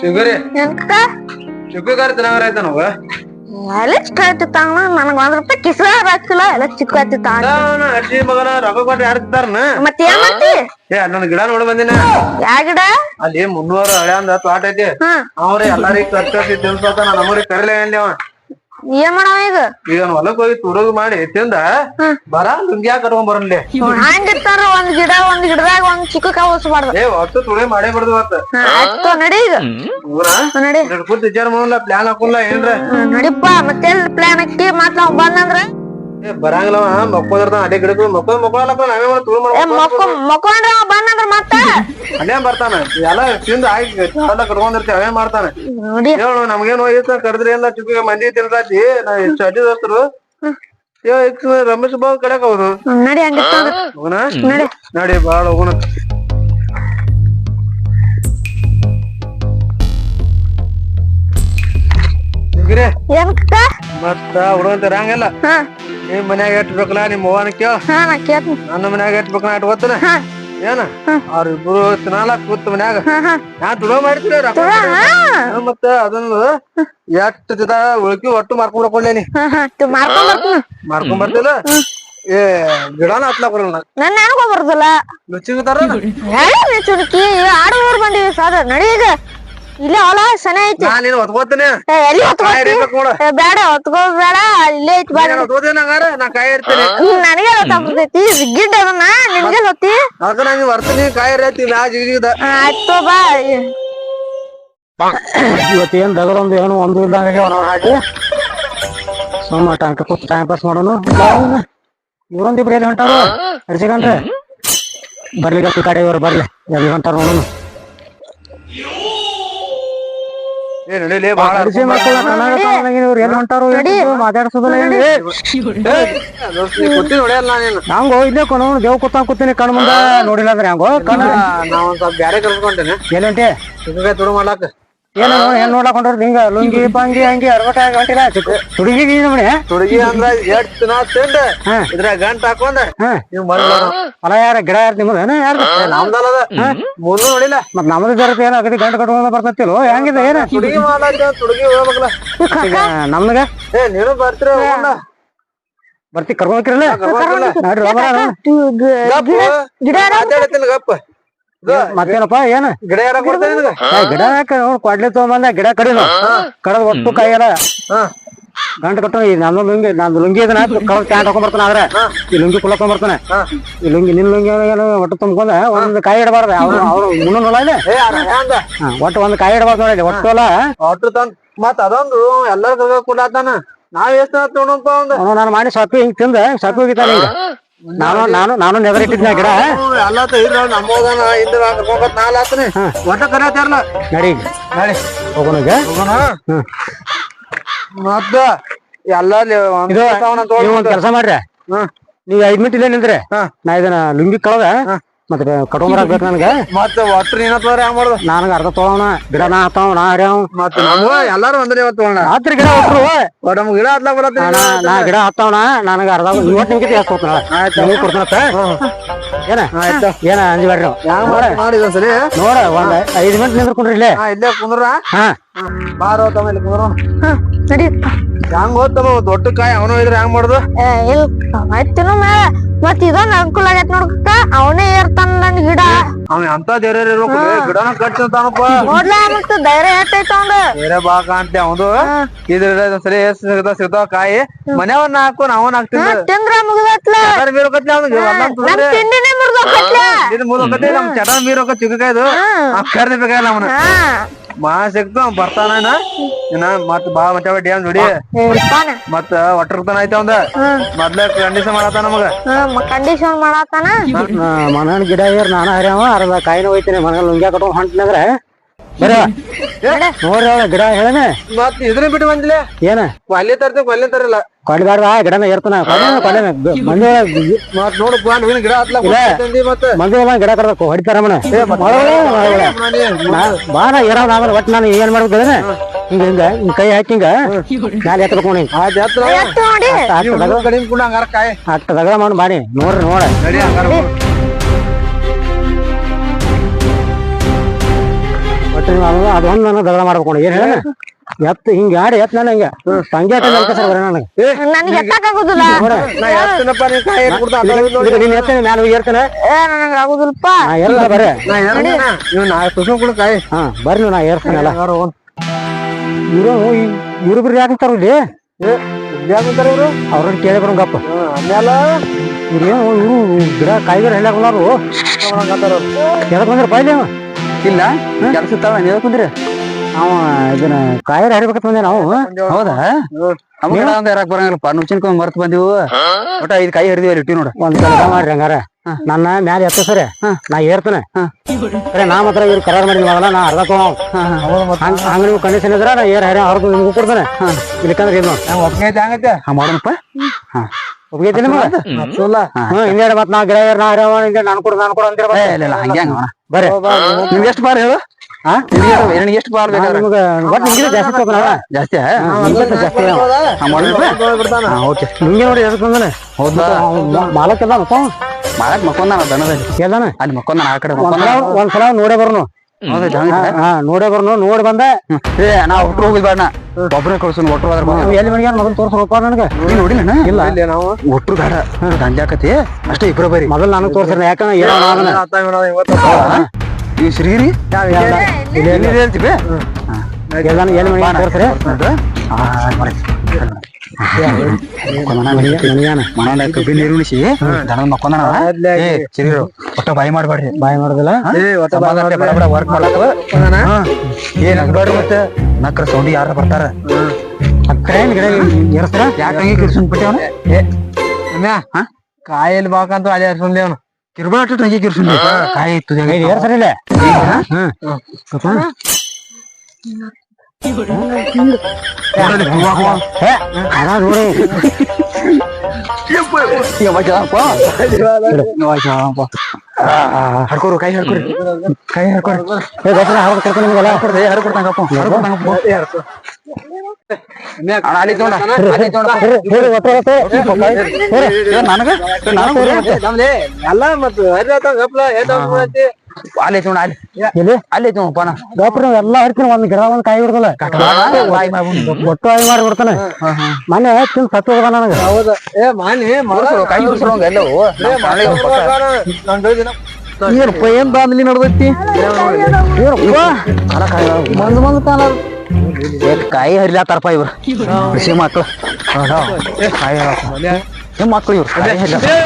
Sugary? ಎಂತ? ಚುಕ್ಕಗಾರ ತಿನ್ನಂಗಾರ ಆಯ್ತ ನಾವು? ಎಲ್ಲ ಚಿಕ್ಕ ಆಯ್ತಿತ್ತಾನ ನನಗ್ ಒಂದ್ ರೂಪಾಯಿ ಹಾಕಿಲ್ಲ ಎಲ್ಲ ಚಿಕ್ಕ ಮಗನ ರೊಕ್ಕ ಕೊಟ್ಟು ಯಾರು ತಿಂತಾರನ ಮತ್ ಏನ್ ಮಾಡ್ತಿ? ಏ ನನ್ನ ಗಿಡ ನೋಡಿ ಬಂದಿನ. ಯಾ ಗಿಡ? ಅಲ್ಲಿ ಮುನ್ನೂರ ಹಳೆ ಅಂದ ತೋಟ ಐತಿ. ಅವ್ರಿ ಎಲ್ಲಾರಿಗ್ ಖರ್ಚಿ ತಿನ್ಸೋತ ನಮ್ಮೂರಿಗೆ ಕರಿಲೇ ಅಂದ್ಯವ ಅವ ಏನ್ ಮಾಡವ ಈಗ? ಈಗ ಹೊಲಕ್ ಹೋಗಿ ತುರುಗ್ ಮಾಡಿ ತಿಂದ ಬರ ಲುಂಗಿ ಕಟ್ಕೊಂಡ್ ಬರನ್ಲಿ ಹಂಗಿರ್ತಾರ ಒಂದ್ ಗಿಡ ಒಂದ್ ಗಿಡದಾಗ ಒಂದ್ ಚಿಕ್ಕ ಕಾವಸ್ಬಾರ್ದು ಏ ಅಷ್ಟು ತುಳಿ ಮಾಡೇ ಬರ್ದು ಅಂತ ಆಯ್ತು ನಡಿ ಈಗ. ನಡಿ. ಕೂತ್ ವಿಚಾರ ಮಾಡಲ್ಲ ಪ್ಲಾನ್ ಹಾಕಲ್ಲ ಏನ್ರ? ನಡಿಪ್ಪ ಮತ್ತೆ ಪ್ಲಾನ್ ಹಾಕಿ ಮತ್ ನಾವ್ ಬಂದಂದ್ರ ಏ ಬರಂಗಿಲ್ಲವ ಮಕ್ಕೋದಿರ್ತಾನ ಅದೇ ಗಿಡಕ್ಕೆ ಮಕ್ಕೋದ್ ಮಕ್ಕೊಳಪ್ಪ ನಾವೇ ಮಾಡಿ ತುಳು ಏ ಮಾಡ್ಬೇಕು ಮಕ್ಕೊಂಡ್ ಮಕ್ಕೊಂಡ್ರ ಅವ ಬಂದಂದ್ರ ಮತ್ತ? ಅಲ್ಲೇ ಬರ್ತಾನ? ಎಲ್ಲ ತಿಂದ ಆಗಿ ಎಲ್ಲ ಕಟ್ಕೊಂಡಿರ್ತೀವಿ ಅವೇ ಮಾಡ್ತಾನ? ನೋಡಿ. ಹೇಳು ನಮ್ಗೇನು ವಯಸ್ಸ ಕರೆದ್ರಿ ಎಲ್ಲ ಮಂದಿ ದೋಸ್ತರು. ರಮೇಶ್ ಬಾಬು ಕಡೆಕ್ ಹೌದು ನಡಿ ನಡಿ. ನಡಿ ಬಾಳ ಹೋಗೋಣ ಮತ್ತ ಹುಡುಗಂತ ಹಂಗಲ್ಲ ಹಾ. ನಿಮ್ ಮನ್ಯಾಗ ಎಟ್ ಬೇಕಲ್ಲ ನಿಮ್ ಅವ್ವನ ಕೇಳ. ಹಾ ನಾ ಕೇಳ್ತೀನಿ. ನನ್ನ ಮನ್ಯಾಗ ಎಟ್ ಬೇಕಲ್ಲ ಎಟ್ ಗೊತ್ತನ? ಹಾ. ಏನ? ಅವ್ರಿಬ್ರು ತಿನ್ನಾಲಕ್ ಕೂತ್ ಮನ್ಯಾಗ. ನಾ. ಹಾ. ಹಾ, ಮತ್ತ ಅದನ್ನ ಎಷ್ಟ್ ತಿದ ಉಳ್ಕಿ ಒಟ್ಟು ಮಾರ್ಕೊಂಡ್ ತು- ಮಾರ್ಕೊಂಡ್ ಬರ್ತಿಲ್ಲ? ಏ ಗಿಡನ ಹತ್ಲಾಕ್ ಬರಲ್ಲ ನನ್ ನನಗೂ ಬರುದಿಲ್ಲ. ಲುಚ್ಚಿಗೆ ತರ ಹೇಳಿ ಚುಡುಕಿ ಆಡು ಊರ್ ಬಂದಿವಿ ಸರ್ ನಡಿ ಈಗ. ಇಲ್ಲೇ ಹೊಲ ಸನೆ ಐತಿ. ನಾ ನೀನ್ ಒತ್ಕೋತೀನಿ ಏ, ಎಲ್ಲಿ ಕಾಯಿ ಹೊತ್ಕೋತಿ ನೋಡ. ಬೇಡ ಹೊತ್ಕೋ ಬೇಡ ಇಲ್ಲೇ ಐತಿ ಬಾ ನಾನು ಹಂಗಾರ ನಾ ಕಾಯಿ ಇರ್ತೀನಿ ಹ್ಮ್, ನನಗೆ ಗಿಡ್ ಅದನ್ನ ನಿನ್ಗೆ ಗೊತ್ತಿ? ಅದಕ್ಕ ನಾನು ಬರ್ತೀನಿ ಕಾಯಿ ಇರೈತಿ ನಾ ಜಿಗಿದ ಆ, ಆಯ್ತು ಬಾ ಇವತ್ತೇನ್ ದಗದೊಂದು ಏನು ಒಂದು ಇಲ್ದಂಗ ಆಗ್ಯಾವ ನಾವು ಹಾಕಿ. ಸುಮ್ಮ ಟೈಮ್ ಕೂತ್ ಟೈಮ್ ಪಾಸ್ ಮಾಡೋನು. ಇವರೊಂದಿಬ್ರು ಎಲ್ಲಿ ಹೊಂಟಾರು? ಅರ್ಜಿಗಂಟ್ರೆ ಬರ್ಲಿ ಕಡೆ ಇವ್ರು ಬರ್ಲಿ. ಎಲ್ಲಿ ಹೊಂಟಾರ ನೋಡೋನು. ಏ ನಡಿಲಿ ಬಾಳ ಅಡಿಸಿ ಮಕ್ಕಳ ಇವ್ರು ಎಲ್ಲಿ ಹೊಂಟಾರು ಮಾತಾಡ್ಸೋದಿಲ್ಲ ಹೇಳಿ. ಕೂತಿ ನೋಡ್ಯಲ್ಲ ನೀನು? ಹಂಗೋ ಇಲ್ಲೇ ಕೊನು ದೇವ್ ಕೂತ ಕೂತೀನಿ ಕಣ್ ಮುಂದ ನೋಡಿಲ್ಲ ಅಂದ್ರೆ ಹಂಗೋ ಕಣ. ನಾ ಒಂದ್ ಸ್ವಲ್ಪ ಬ್ಯಾರೆ ಕರ್ಸ್ಕೊಂಡೇನೆ ಎಲ್ಲಿ ಹೊಂಟಿ ಚಿಕ್ಕಕಾಯಿ ತುಡು ಮಾಡ್ಲಾಕ. ಏನು ಏನ್ ನೋಡಕ್ ಹೊಂಟಾರ ಹಿಂಗ ಲುಂಗಿ ಪಂಗಿ ಹಂಗಿ ಅರ್ವಟ ಹೊಂಟಿಲ್ಲ ತುಡುಗಿ ನೋಡಿ ತುಡುಗಿ ಅಂದ್ರ ಎಷ್ಟ್ ದಿನ ತಿಂದ. ಇದ್ರ ಗಂಟ ಹಾಕೊಂಡ? ನೀವ್ ಮಳ್ಳ ಹೊಲ ಯಾರ ಗಿಡ ಯಾರು ನಿಮ್ಮದ? ಏನ ಯಾರ್ದು? ನಮ್ದಲ್ಲದ ಮುಂದೆ ನೋಡಿಲ್ಲ. ಮತ್ ನಮ್ದು ಜರತಿ ಏನ ಅಗದಿ ಗಂಟ್ ಕಟ್ಕೊಂಡ ಬರ್ತತಿಲ್ಲೋ? ಹೆಂಗಿದೆ? ಏನ? ತುಡುಗಿ ಮಾಡ್ಲಾಕ ತುಡುಗಿ ಹೋಗ್ಬೇಕಲ್ಲ. ನಮ್ಗ? ಏ ನೀನು ಬರ್ತೀರ ಬರ್ತಿ ಹೋಗೋಣ ಗಪ್ಪ ಗಿಡ ಗಪ್ಪ ಮತ್ತೇನಪ್ಪ ಏನ? ಗಿಡ ಯಾರ ಕೊಡ್ತೇನೆ ಗಿಡ ಕೊಡ್ಲಿ ತಗೊಂಬಂದ ಗಿಡ ಕಡಿನ ಕಡದ್ ಒಟ್ಟು ಕಾಯಲ್ಲ? ಗಂಟು ಕಟ್ಟು ಈ ನನ್ನ ಲುಂಗಿ ನಾನು ಲುಂಗಿ ಇದನ್ನ ಕಳ್ ಪ್ಯಾಂಟ್ ಹಾಕೊಂಡ್ ಬರ್ತಾನೆ ಆದ್ರೆ ಈ ಲುಂಗಿ ಕುಲಕೊಂಡ್ ಬರ್ತಾನೆ. ಈ ಲುಂಗಿ ನಿನ್ ಲುಂಗಿ ಒಟ್ಟು ತುಂಬ್ಕೊಂಡ? ಒಂದ್ ಕಾಯಿ ಇಡಬಾರ್ದ. ಅವ್ರು ಅವ್ರು ಮುನ್ನ ಒಟ್ಟು ಒಂದ್ ಕಾಯಿ ಇಡಬಾರ್ದು ನೋಡಿ ಒಟ್ಟು ಅಲ್ಲ. ಒಟ್ಟು ತಂದ್ ಮತ್ ಅದೊಂದು ಎಲ್ಲಾರ ಕೂಡ ನಾವ್ ಎಷ್ಟು ನಾನು ಮಾಡಿ ಸೊಪ್ಪಿ ಹಿಂಗ್ ತಿಂದ ಸೊಪ್ಪಿ ಹೋಗಿತಾನೆ ನಾನು ನಾನು ನಾನು ನೆದರಿಟ್ಟಿದ್ನ ಗಿಡ. ನಮ್ಮೋದನ ಆತನಿ ಒಟ್ಟ ಕರೆಯತ್ತಾರಲ್ಲ ನಡಿ. ಹೋಗೋಣ ಈಗ. ಹೋಗೋಣ? ಮತ್ತ ಎಲ್ಲ ಇದು ನೀವು ಒಂದ್ ಕೆಲಸ ಮಾಡ್ರಿ. ನೀವ್ ಐದ್ ಮಿನಿಟ್ ಇಲ್ಲೇ ನಿಂದ್ರೆ. ನಾ ಇದನ್ನ ಲುಂಗಿ ಕಳದ. ಮತ್ತೆ ಕಟುಂಬರ ಬೇಕು ನನಗೆ. ಮತ್ತ ಒಟ್ಟ ನೀನ ತೋರಿ ಹ್ಯಾಂಗ ಮಾಡುದು? ನನಗ ಅರ್ಧ ತೊಗೊಳಣ ಗಿಡ ನಾ ಹತ್ತಾವ ನಾ ಹರ್ಯಾವ. ಮತ್ತ ನಮ್ಗ ಎಲ್ಲಾರು ಒಂದೇ ತಗೋಣ. ರಾತ್ರಿ ಗಿಡ ಹೊಟ್ರು ನಮ್ ಗಿಡ ಹತ್ಲಾಕ್ ಬರತ್ತಿ ನಾ ನಾ ಗಿಡ ಹತ್ತಾವಣ ನನಗೆ ಅರ್ಧ ಇವತ್ತು ನಿಮ್ಗೆ ಜಾಸ್ತಿ ಹೋಗ್ತಾನ ಆಯ್ತು. ನಿಮ್ಗೆ ಕೊಡ್ತಾನತ್ತ ಏನ? ಆಯ್ತು. ಏನ ಅಂಜಬೇಡ್ರಿ ಮಾಡಿದ ಸರಿ ನೋಡ ಒಂದ್ ಐದ್ ಮಿನಿಟ್ ನಿಂದ್ರಕೊಂಡ್ರಿ ಇಲ್ಲೇ. ಹಾ ಇಲ್ಲೇ ಕುಂದ್ರ ಹಾ. ಬಾರೋ ತಮ್ಮ ಇಲ್ಲಿ ಕುಂದ್ರ ನಡಿಯಪ್ಪ ಹ್ಯಾಂಗ ಹೋತಮ್ಮ ದೊಡ್ಡ ಕಾಯಿ ಅವನು ಇದ್ರೆ ಹ್ಯಾಂಗ ಮಾಡುದು? ಇಲ್ಲ ಮತ್ತಿನ ಮೇಲೆ ಮತ್ ಇದೊಂದ್ ಅನುಕೂಲ ಆಗೈತ್ ನೋಡ್ಕ ಅವನೇ ಏರ್ತಾನ ನನ್ ಗಿಡ. ಅವ ಎಂತ ದೇವ್ರ ಇರ್ಬೇಕು ಲೇ, ಗಿಡನ ಕಟ್ತಾನಪ್ಪ ನೋಡ್ಲ ಮತ್ತ ಧೈರ್ಯ ಎಷ್ಟೈತ ಅವಂದ ಬೇರೆ ಬಾಕ ಅಂತ ಅವನು. ಇದ್ರ ಸರಿ ಸಿಗ್ತಾವ ಸಿಗ್ತಾವ ಕಾಯಿ. ಮನೆಯವನ್ನ ಹಾಕು ನಾವನ್ ಹಾಕ್ತೀವಿ ತಿಂದ್ರ ಮುಗಿದತ್ಲ. ಚಟನ್ ಮೀರ್ ಹೋಗತ್ಲೆ ಅವ್ನಿಗೆ ನಮ್. ತಿಂಡಿನೇ ಮುರಿದೋಕತ್ಲ ಇದು ಮೂರ್ ಹೋಗತ್ತೆ ನಮ್ ಮೀರ್ ಹೋಗ ಚಿಕ್ಕಕಾಯ್ದು ಅಕ್ಕರ್ನೆ ಬೇಕಾಗಿಲ್ಲ ಅವನ. ಹಾ. ಮಾ ಸಿಕ್ತು ಅವ್ನ್ ಬರ್ತಾನ ಮತ್ ಬಾ ಮಚ್ಚ ಡ್ಯಾಮ್ ನೋಡಿ ಮತ್ತ ಒಟ್ಟರ್ತಾನ ಐತೆ ಅವಂದ. ಮೊದ್ಲ ಕಂಡೀಷನ್ ಮಾಡತ್ತ ನಮಗ. ಕಂಡೀಷನ್ ಮಾಡತ್ತಾನ. ಮನನ್ ಗಿಡ ಏರ್ ನಾನು ಹರ್ಯಾವ ಅರ್ಧ ಕಾಯಿನ ಹೋಯ್ತೀನಿ ಮನೇಲಿ ಲುಂಗ್ಯಾ ಕಟ್ಕೊಂಡ್ ಹೊಂಟಿನಂದ್ರ ಬರ. ನೋಡ್ರಿ ಅವಳ ಗಿಡ ಹೇಳನೆ ಮತ್ ಇದನ್ನ ಬಿಟ್ಟು ಬಂದಿಲ್ಲ ಏನ? ಕೊಲ್ಲಿ ತರ್ತೀವಿ ಕೊಲ್ಲಿ ತರಲ್ಲ. ಕೊಡ್ಬಾರ್ದ ಗಿಡನ ಏರ್ತಾನ. ಕೊಡ್ಲೇನ ಕೊಡ್ಲೇನ ಮಂದಿ ಒಳಗ್ ಮತ್ ನೋಡು ಬಾ ನೀನ್ ಗಿಡ ಹತ್ಲಕ್ ತಂದಿ ಮತ್ತ. ಮಂದಿ ಒಳಗ್ ಗಿಡ ಕಡ್ದಕ್ ಹೊಡಿತಾರ ಮನ ಬಾರ ಇರೋದ್ ಆಮೇಲೆ ಒಟ್ಟು ನಾನು ಏನ್ ಮಾಡ್ಬೇಕು ಅಂದ್ರೆ ಹಿಂಗ ಹಿಂಗ ಹಿಂಗ್ ಕೈ ಹಾಕಿ ಹಿಂಗ. ಮ್ಯಾಲೆ ಎತ್ತಬೇಕು ಹಿಂಗ. ಆಯ್ತು ಎತ್ರ ಎತ್ತು ನೋಡಿ ಕಡಿಮೆ ಕೂಡ ಹಂಗಾರ ಕಾಯಿ. ಅಷ್ಟ ದಗದ ಮಾಡಿ ಮಾಡಿ ನೋಡ್ರಿ ನೋಡ. ನೀವು ಅದು ಅದೊಂದು ನಾನು ದಗಡ ಮಾಡ್ಬೇಕು ಏನ್ ಹೇಳ ಎತ್ತ ಹಿಂಗ ಆಡಿ ಎತ್ ನಾನು ಹಿಂಗ. ಆಟ ಸರ್ ಬರ ನನಗೆ. ಎತ್ತಕ್ಕಾಗುದಿಲ್ಲ. ನೀನ್ ಏರ್ತೇನೆ. ಏ ನನಗ ಆಗುದಿಲ್ಲಪ್ಪ ನಾ ಏರ್ತ ಬರೇ. ನಾ ಸುಸ್ಕೊಂಡ್ ಕೊಡು ಕಾಯಿ. ಹಾ ಬರ್ರಿ ನೀವು ನಾ ಏರ್ಸ್ತೇನಲ್ಲ ಇವರು ಇವ್ರು ಬಿರ್ರಿ ಯಾಕಂತಾರ ಇಲ್ಲಿ? ಯಾಕಂತಾರ ಇವ್ರು? ಅವ್ರನ್ನ ಕೇಳಿ ಬರೋಂಗಪ್ಪ ಆಮೇಲೆ ಇವ್ರೇನು ಇವ್ರು ಗಿಡ ಕಾಯಿಗರ ಹೆಲ್ಲ ಬಂದಾರು. ಎದಕ್ ಬಂದ್ರ ಅವ. ಇಲ್ಲ? ಕೆಲಸ ತಾವ? ನೀವ್ ಕುಂದ್ರಿ ಅವ ಇದನ್ನ ಕಾಯರ್ ಹರಿಬೇಕಂತ ಬಂದೆ ನಾವು. ಹೌದಾ? ನಮ್ಗೆ ಒಂದ್ ಯಾರಕ್ ಬರಂಗಿಲ್ಲಪ್ಪ. ನುಚ್ಚಿನ್ಕೊಂಡ್ ಮರ್ತ್ ಬಂದಿವು. ಒಟ್ಟ ಐದ್ ಕಾಯಿ ಹರಿದಿವಿ ಅಲ್ಲಿ ಇಟ್ಟಿ ನೋಡ. ಒಂದ್ ಕೆಲಸ ಮಾಡ್ರಿ ಹಂಗಾರ. ನನ್ನ ಮ್ಯಾಲ ಎತ್ತ ಸರಿ. ನಾ ಏರ್ತೇನೆ. ಅರೆ ನಾ ಮಾತ್ರ ಇವ್ರು ಕರಾರ್ ಮಾಡಿದ್ವಿ ಮಾಡಲ್ಲ ನಾ ಅರ್ಧ ತಗೋ ಹಂಗ ನೀವು ಕಂಡೀಷನ್ ಇದ್ರ ನಾ ಏರ್ ಹರಿ ಹರಿದು ನಿಮ್ಗೂ ಕೊಡ್ತೇನೆ. ಇಲ್ಲಿಕಂದ್ರೆ ಇದು ನಂಗ್ ಹಾ ಹಂಗೈತೆ? ಹಾ ಮಾಡೋಣಪ್ಪ. ಒಪ್ಪಿಗೆ ಮತ್ ನಾ ಗಿಡ ನಾ ಹರಿಯವ ಹಿಂದೆ ನಾನು ಕೊಡು ನಾನು ಕೊಡು ಅಂತೀರ ಏ, ಇಲ್ಲ ಇಲ್ಲ ಹಂಗೆ ಹಂಗ ಬರ್ರಿ. ನಿಮ್ಗೆ ಎಷ್ಟು ಬಾರ್ ಹೇಳು? ಹಾ? ನಿಮ್ಗೆ ಎಷ್ಟು ಬಾರ್ ಬೇಕಾದ್ರೆ? ನಿಮ್ಗೆ ಜಾಸ್ತಿ ತಗೋಣ ಜಾಸ್ತಿ ಜಾಸ್ತಿ ಓಕೆ. ನಿಮ್ಗೆ ನೋಡಿ ಎದಕ್ ಬಂದಾನೆ? ಹೌದಾ? ಮಾಲಕ್ ಎಲ್ಲ ಮಾಡಕ್ ಮಕ್ಕೊಂದಾನ ದನದಲ್ಲಿ? ಎಲ್ಲಾನ? ಅಲ್ಲಿ ಮಕ್ಕೊಂದಾನ ಆ ಕಡೆ ಒಂದ್ಸಲ ನೋಡೇ ಬರ್ನು. ನೋಡೇ ಬರ್ನು ನೋಡಿ ಬಂದ. ಏ ನಾ ಒಟ್ರು ಹೋಗಿದ್ ಬೇಡ ಒಬ್ಬರೇ ಕಳ್ಸೋನ್ ಒಟ್ರು ಅದ್ರ ಎಲ್ಲಿ ಮನೆಗೆ ಮೊದಲು ತೋರ್ಸೋಪ್ಪ ನನಗೆ? ನೋಡಿ ನೋಡಿಲ್ಲ ಇಲ್ಲ. ಇಲ್ಲ ನಾವು? ಒಟ್ರು ಬೇಡ ದಂಜಾಕತಿ ಅಷ್ಟೇ ಇಬ್ರು ಬರಿ ಮೊದಲು ನನಗೆ ತೋರ್ಸ್ರಿ ಯಾಕಂದ್ರೆ ಈ ಶ್ರೀರಿ ಇಲ್ಲಿ ಎಲ್ಲಿ ಹೇಳ್ತೀವಿ. ಎಲ್ಲಾನು ಎಲ್ಲಿ ಮನೆಗೆ ತೋರ್ಸ್ರಿ? ಮನೆಯಾನ ಮನ ಕಬ್ಬಿ ನೀರು ಉಣಿಸಿ ದನದ ಏ ಸಿರಿರು ಒಟ್ಟ ಬಾಯಿ ಮಾಡ್ಬೇಡ್ರಿ ಬಾಯಿ ಮಾಡೋದಿಲ್ಲ ಏ ವರ್ಕ್ ಮಾಡಕ್ ಏ ನಗ್ಬೇಡ್ರಿ ಮತ್ತೆ ನಕ್ರ ಸೌಂಡಿ ಯಾರ ಬರ್ತಾರ ಅಕ್ಕೇನ್ ಗಿಡ ಏರ್ಸ್ತಾರ ಯಾಕೆ ಹಂಗೆ ಕಿರ್ಸುನ್ ಬಿಟ್ಟಿ ಅವನು ರಮ್ಯಾ ಕಾಯಲ್ಲಿ ಬಾಕಂತ ಅದೇ ಹರ್ಸೊಂದಿ ಅವನು ಕಿರ್ಬಾಟ ಹಂಗೆ ಕಿರ್ಸುನ್ ಕಾಯಿ ಇತ್ತು ಇದು ಏರ್ಸ್ರಿ ಇಲ್ಲ ಹ್ಮ್ ಕೈ ಕೈ ನನಗ ನನಗ ಎಲ್ಲ ಮತ್ತ ಹರಿದಾತ ಗಪ್ಲ ಏಟ ಅಲ್ಲಿ ಅಲ್ಲಿ. ಅಲ್ಲಿ ಎಲ್ಲ ಹರಿತೀನಿ ಒಂದ್ ಗಿಡ ಒಂದ್ ಕಾಯಿ ಬಿಡ್ದಲ್ಲ ಒಟ್ಟು ಮಾಡಿ ಬಿಡ್ತಾನೆ ಮೊನ್ನೆ ತಿಂದು ಸತ್ತು ಹೋದ ನನಗೆ. ಹೌದ. ಏ ಮಾನಿ ಕೈ ಉರ್ಸೋಂಗ ಎಲ್ಲವೂ. ನಂದು ಏನಪ್ಪ ಏನ್ ಬಾಂದ್ಲಿ ನಡ್ದೈತಿ? ಮಂದ್ ಮಂದ್ ಕಾಲ ಕಾಯಿ ಹರಿಲಾತಾರಪ್ಪ ಇವ್ರು. ಕೃಷಿ ಮಕ್ಳು. ಕಾಯಿ ಮಕ್ಳು ಇವ್ರು? ಕಾಯಿ ಹರಿಲಾತಾರ.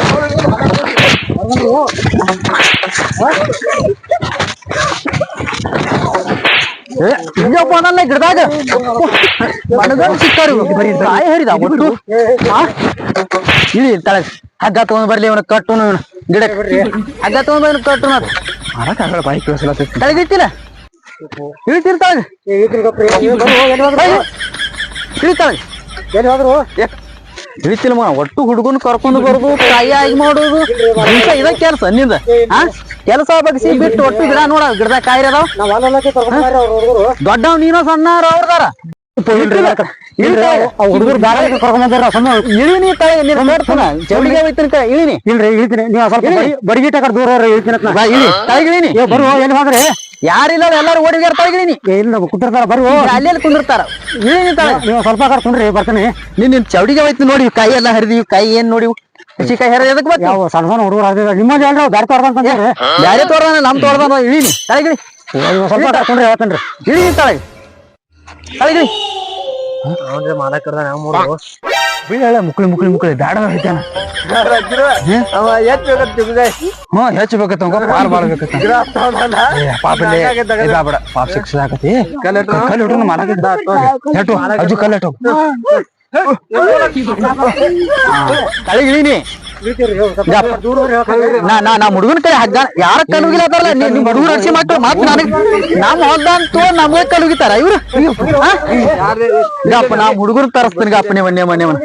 ನನ್ನ ಗಿಡದಾಗ? ಮನಗಂಡ್ ಸಿಕ್ಕಾರ. ಬರೀ ಕಾಯಿ ಹರಿದ ಒಟ್ಟು. ಇಲ್ಲಿ ಇಳಿ ತಳಗ್ ಹಗ್ಗ ತಗೊಂಡ್ ಬರ್ಲಿ ಇವನ ಕಟ್ಟು ಗಿಡ. ಹಗ್ಗ ತಗೊಂಡ್ ಬಂದ್ ಕಟ್ಟು ಮಾಡಕ್ಕಾಗಲ್ಲ ಬಾಯಿ ಕೇಳಿಸ್ಲತ್ತೈತಿ ತಳಗಿತ್ತಿಲ್ಲ ಇಳಿತಿರ್ತಾಳ ಇಳಿತಾಳ ಎಲ್ಲಿ ಹೋದ್ರು? ಇಳಿತಿಲ್ಲ ಮಗ ಒಟ್ಟು ಹುಡುಗನ್ ಕರ್ಕೊಂಡು ಬರೋದು ಕಾಯಿ ಆಗಿ ಮಾಡೋದು ಇದ ಕೆಲಸ ನಿಂದ ಹಾ ಕೆಲಸ ಬಗ್ಸಿ ಬಿಟ್ಟು ಒಟ್ಟು ಗಿಡ ನೋಡ ಗಿಡದ ಕಾಯಿ ಅದಾವ. ದೊಡ್ಡವ್ ನೀನೋ ಸಣ್ಣ ಅವ್ರದಾರ ಹುಡುಗರು ಕರ್ಕೊಂಡ್ ಸಣ್ಣ ಇಳಿನಿ ಚೌಡಿಗೆ ಹೋಯ್ತನ ಇಳಿನಿ. ಇಲ್ರಿ ಇಳ್ತೀನಿ. ನೀವು ಸ್ವಲ್ಪ ಬಡಿಗಿಟ್ಟ ದೂರ ಇಳಿತೀನಿ ಬರುವ ಅಂತ ನಾ. ಬಾ ಇಳಿ. ತಾಯಿಗೆ ಇಳಿನಿ. ಏ ಬರು ಎಲ್ಲಿ ಹೋದ್ರಿ? ಯಾರಿಲ್ಲ ಎಲ್ಲಾರು ಓಡಿ ತಾಯಿಗೆ ನೀ ಏ ಇಲ್ಲ ಕುಂತಿರ್ತಾರ ಬರು. ಅಲ್ಲೇ ಕುಂದಿರ್ತಾರ? ಇಳಿನಿ ತಾಳೆ ನೀವು ಸ್ವಲ್ಪ ಕರ್ಕೊಂಡ್ರಿ ಬರ್ತೀನಿ. ನೀನ್ ನಿನ್ ಚೌಡಿಗೆ ಹೋಯ್ತು ನೋಡಿ ಕೈ ಎಲ್ಲ ಹರಿದಿವಿ ಕೈ ಏನ್ ನೋಡಿ ಹಸಿ ಕೈ ಹರಿದ ಎದಕ್ ಬತ್ತ ಯಾವ ಸಣ್ಣ ಸಣ್ಣ ಹುಡುಗರು ಆಗ್ತಿದ್ರು ನಿಮ್ಮಲ್ಲಿ ಹೇಳ್ರಿ ದಾರಿ ತೋರ್ದಂತಂದ್ರೆ ಬ್ಯಾರೆ ತೋರ್ದಾನ ನಮ್ ತೋರ್ದಾನ ಇಳಿ ತಳಗಿಳಿ ಸ್ವಲ್ಪ ಸ್ವಲ್ಪ ಕರ್ಕೊಂಡ್ರಿ ಹೇಳ್ತೇನ್ರಿ ಇಳಿ ತಳಗಿ ತಳಗಿಳಿ ಮೂರು. ಬೀಳ ಮುಕ್ಳಿ ಮುಕ್ಳಿ ಮುಕ್ಳಿ ಬ್ಯಾಡ ಹೇಳ್ತಾನ ಅವ ಎತ್ ಬೇಕಂತ ತಿಳ್ದೆ. ಹ್ಞೂ ಹೆಚ್ಚು ಬೇಕತ್ತ ಪಾಲ್ ಬಾಳ ಬೇಕತ್ತ ಗಿಡ ತಗೊಂಡಲ್ಲ. ಪಾಪ ಇಲ್ಲೇ ಸಾಕಾಗೈತೆ ಏ ಬ್ಯಾಡ ಪಾಪ ಶಿಕ್ಷೆ ಆಗತಿ ಕಲ್ಲ್ ಇಟ್ರು? ಕಲ್ಲು ಹಿಡ್ದು ಮಾಡಾಕಿದ್ದ ಹೆಟ್ಟು ಅಜ್ಜು ಕಲ್ಲು ಹೆಟ್ಟು ತಳಗಿಳಿನಿ ನಾ ನಾ ನಮ್ಮ ಹುಡುಗನ ಕೈ ಹಗ್ಗ ಯಾರ ಕಲುಗಿಲ್ಲ ನಿಮ್ ಹುಡುಗರು ಅಡ್ಸಿ ಮಾಡ್ತಾರ ಮಾತು ನನಗ್ ನಮ್ ಹೊಲ್ದ ನಮಗೆ ನಮ್ಗೆ ಕಲುಗಿತಾರ ಇವ್ರು? ಗಪ್ಪ ನಾ ಹುಡುಗರು ತರಸ್ತೀನಿ ಗಪ್ಪ ನೀವು ಮನೆ ಮನೆ.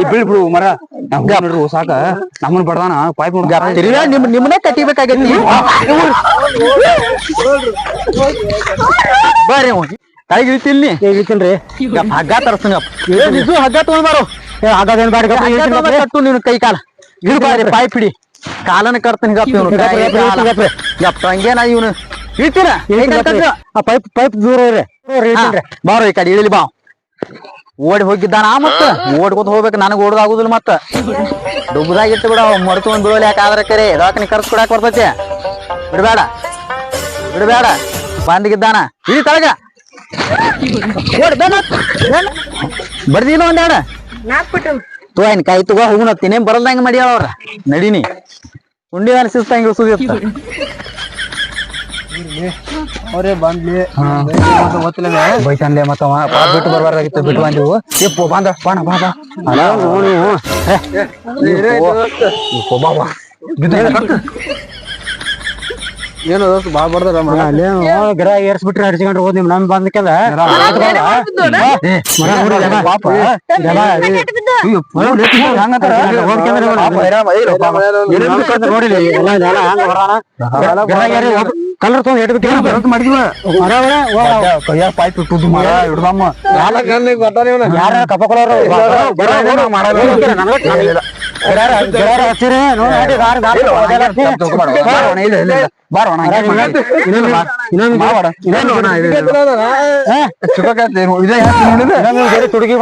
ಈ ಬೀಳ್ಬಿಡು ಮರ. ನಮ್ಗೆ ಸಾಕ. ನಮ್ಮನ್ ಬಡದಾನ. ಪಾಯ್ಪ್ ತಿರ್ಗಾ ನಿಮ್ ನಿಮ್ಮನೆ ಕಟ್ಟಿಬೇಕಾಗೈತಿ. ಬರ್ರಿ ತಳಗ್ ಇಳ್ತೀನ್ರಿ ಗಪ್ಪ ಹಗ್ಗ ತರಿಸ್ತೀನಿ ಗಪ್ಪ. ಹಗ್ಗ ತಗೊಂಡ್ಬಾರು ಹಗ್ಗ ಇಳ್ತೀನಿ ತಗೊಂಡ್ ಗಪ್ಪ. ಕಟ್ಟು ನೀನು ಕೈ ಕಾಲ. ಇಡು ಬಾರಿ ಪಾಯ್ ಪಿಡಿ. ಕಾಲನ ಕರ್ತನ ಹಂಗೇನ ಇವನು? ಇಳ್ತೀರ ಆ ಪೈಪ್ ಪೈಪ್ ದೂರ ಇರ್ರಿ. ಹಾ, ಈ ಕಡೆ ಇಳಿಲಿ ಬಾ. ಓಡಿ ಹೋಗಿದ್ದಾನ ಮತ್ತ? ಓಡ್ಕೊತ ಹೋಗ್ಬೇಕು ನನಗ್ ಓಡೋದಾಗುದಿಲ್ಲ ಮತ್ತ? ಡುಬ್ಬದಾಗಿತ್ತು ಇಟ್ಟು ಬಿಡ ಮರ್ತು ಒಂದ್ ಬೀಳೋಲಿ ಯಾಕೆ ಆದ್ರೆ ಕರೆ? ದವಾಖಾನೆ ಕರ್ಸ್ ಕೊಡಾಕ್ ಬರ್ತೈತಿ? ಬಿಡ್ಬೇಡ. ಬಿಡ್ಬೇಡ. ಬಂದಿಗಿದ್ದಾನ. ಇಳಿ ತಳಗ. ಬರ್ದಿಲ್ಲ ಒಂದೆರಡ ತೋ ಏನ್ ಕಾಯಿ ತಗೋ ಹೋಗುಣ ತಿನ್ನೇನ್ ಬರಲ್ದಂಗ ಮಾಡ್ಯಾಳ ಅವ್ರ ನಡೀನಿ ಉಂಡಿ ಅನ್ಸಿಸ್ತಂಗ ಸುದಿತ್ತ ಅವ್ರೇ ಬಂದ್ಲಿ ಗೊತ್ತಿಲ್ಲ ಮತ್ತವ ಬಿಟ್ಟು ಬರ್ಬಾರ್ದಾಗಿತ್ತು ಬಿಟ್ಟು ಬಂದಿವು ಎಪ್ಪು ಬಂದ ಬಾಣ ಬಾ ಬಾ ಅಲ್ಲ ನೋಡಿ ಬಾ ಬಾ ಏನೋ ದೋಸ್ತ ಬಾಳ್ ಬಡ್ದಾರ ಅಲ್ಲೇ ಗಿಡ ಏರ್ಸ್ಬಿಟ್ರಿ ಹಡ್ಸಿಕೊಂಡ್ರೆ ಹೋದ್ ನಿಮ್ ನಮ್ ಬಂದಕ್ಕೆಲ್ಲ ಕಲರ್ ತೊಗೊಂಡ್ ಎಟ್ ಮಾಡಿದ್ವ ಕೈಯಾಗ ಪಾಯ್ತು ತುದ್ದು ಮಾಡ ಹಿಡ್ದಮ್ಮ ಗೊತ್ತಾನ ಇವ್ನ ಯಾರ ಕಪ್ಪ ಕೊಡೋರು ಹಚ್ಚಿರಿ ನೋಡಿ ಬಾರೋಣ ತುಡುಗಿ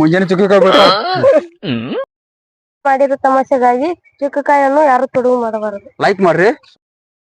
ಮುಂಜಾನೆ ಚುಕ್ಕಿ ಕೊಡ್ಬೇಕು ಮಾಡಿರೋ ತಮಾಷೆಗಾಗಿ ಚಿಕ್ಕ ಕಾಯನ್ನು ಯಾರು ತುಡುಗು ಮಾಡಬಾರದು. ಲೈಕ್ ಮಾಡ್ರಿ.